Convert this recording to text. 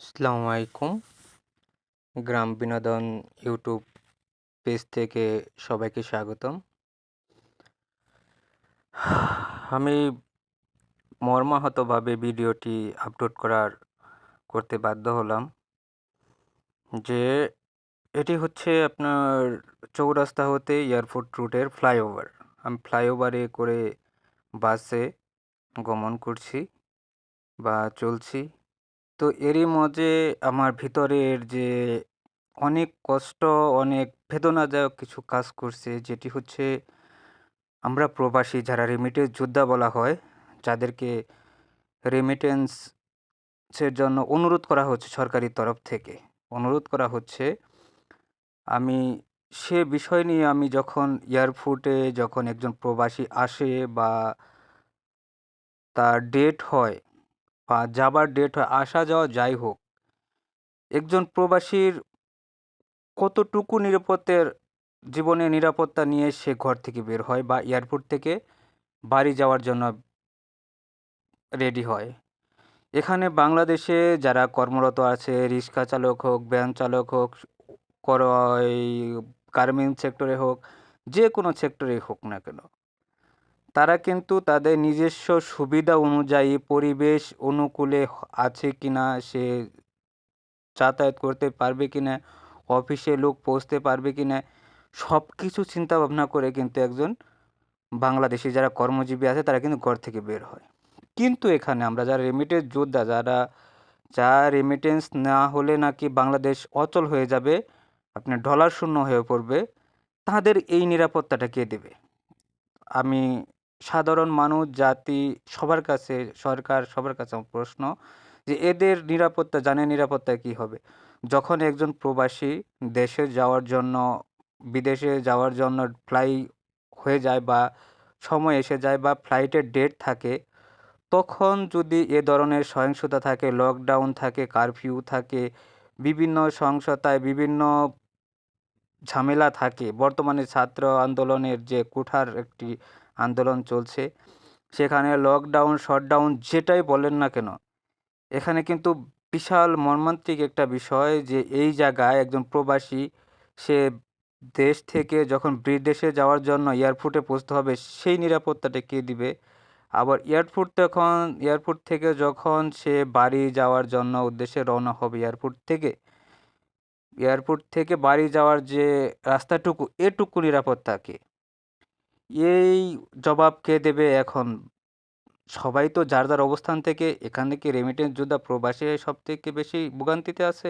আসসালামু আলাইকুম। গ্রাম বিনোদন ইউটিউব পেজ থেকে সবাইকে স্বাগতম। আমি মর্মাহতভাবে ভিডিওটি আপলোড করার, করতে বাধ্য হলাম যে এটি হচ্ছে আপনার চৌরাস্তা হতে এয়ারপোর্ট রুটের ফ্লাইওভার। আমি ফ্লাইওভারে করে বাসে গমন করছি বা চলছি। তো এরই মাঝে আমার ভিতরের যে অনেক কষ্ট, অনেক বেদনাদায়ক কিছু কাজ করছে, যেটি হচ্ছে আমরা প্রবাসী যারা রেমিটেন্স যোদ্ধা বলা হয়, যাদেরকে রেমিটেন্সের জন্য অনুরোধ করা হচ্ছে সরকারি তরফ থেকে। অনুরোধ করা হচ্ছে, আমি সে বিষয় নিয়ে আমি যখন এয়ারপোর্টে যখন একজন প্রবাসী আসে বা তার ডেট হয় বা যাবার ডেট হয়, আসা যাওয়া যাই হোক, একজন প্রবাসীর কতটুকু নিরাপত্তার জীবনে নিরাপত্তা নিয়ে সে ঘর থেকে বের হয় বা এয়ারপোর্ট থেকে বাড়ি যাওয়ার জন্য রেডি হয়। এখানে বাংলাদেশে যারা কর্মরত আছে, রিক্সা চালক হোক ভ্যান চালক হোক কর গার্মেন্ট সেক্টরে হোক, যে কোনো সেক্টরেই হোক না কেন তারা কিন্তু তাদের নিজস্ব সুবিধা অনুযায়ী পরিবেশ অনুকূলে আছে কি না সে যাতায়াত করতে পারবে কি না অফিসে লোক পৌঁছতে পারবে কি না সব কিছু চিন্তা ভাবনা করে কিন্তু একজন বাংলাদেশি যারা কর্মজীবী আছে তারা কিন্তু ঘর থেকে বের হয়। কিন্তু এখানে আমরা যারা রেমিটেন্স যোদ্ধা, যারা, যা রেমিটেন্স না হলে নাকি বাংলাদেশ অচল হয়ে যাবে, আপনার ডলার শূন্য হয়ে পড়বে, তাদের এই নিরাপত্তাটা কে দেবে? আমি সাধারণ মানুষ, জাতি সবার কাছে, সরকার সবার কাছে প্রশ্ন যে এদের নিরাপত্তা জানে নিরাপত্তা কি হবে? যখন একজন প্রবাসী দেশে যাওয়ার জন্য, বিদেশে যাওয়ার জন্য ফ্লাই হয়ে যায় বা সময় এসে যায় বা ফ্লাইটের ডেট থাকে, তখন যদি এ ধরনের সহিংসতা থাকে লকডাউন থাকে কারফিউ থাকে, বিভিন্ন সহিংসতায় বিভিন্ন ঝামেলা থাকে, বর্তমানে ছাত্র আন্দোলনের যে কুঠার একটি আন্দোলন চলছে। সেখানে লকডাউন শটডাউন যেটাই বলেন না কেন, এখানে কিন্তু বিশাল মর্মান্তিক একটা বিষয় যে এই জায়গায় একজন প্রবাসী, সে দেশ থেকে যখন বিদেশে যাওয়ার জন্য এয়ারপোর্টে পৌঁছতে হবে, সেই নিরাপত্তাটা কে দিবে? আবার এয়ারপোর্ট তখন এয়ারপোর্ট থেকে যখন সে বাড়ি যাওয়ার জন্য উদ্দেশ্যে রওনা হবে এয়ারপোর্ট থেকে এয়ারপোর্ট থেকে বাড়ি যাওয়ার যে রাস্তাটুকু, এটুকু নিরাপত্তা কে? এই জবাব কে দেবে এখন? সবাই তো যার যার অবস্থান থেকে এখান থেকে রেমিটেন্স যোদ্ধা প্রবাসী সব থেকে বেশি ভোগান্তিতে আছে।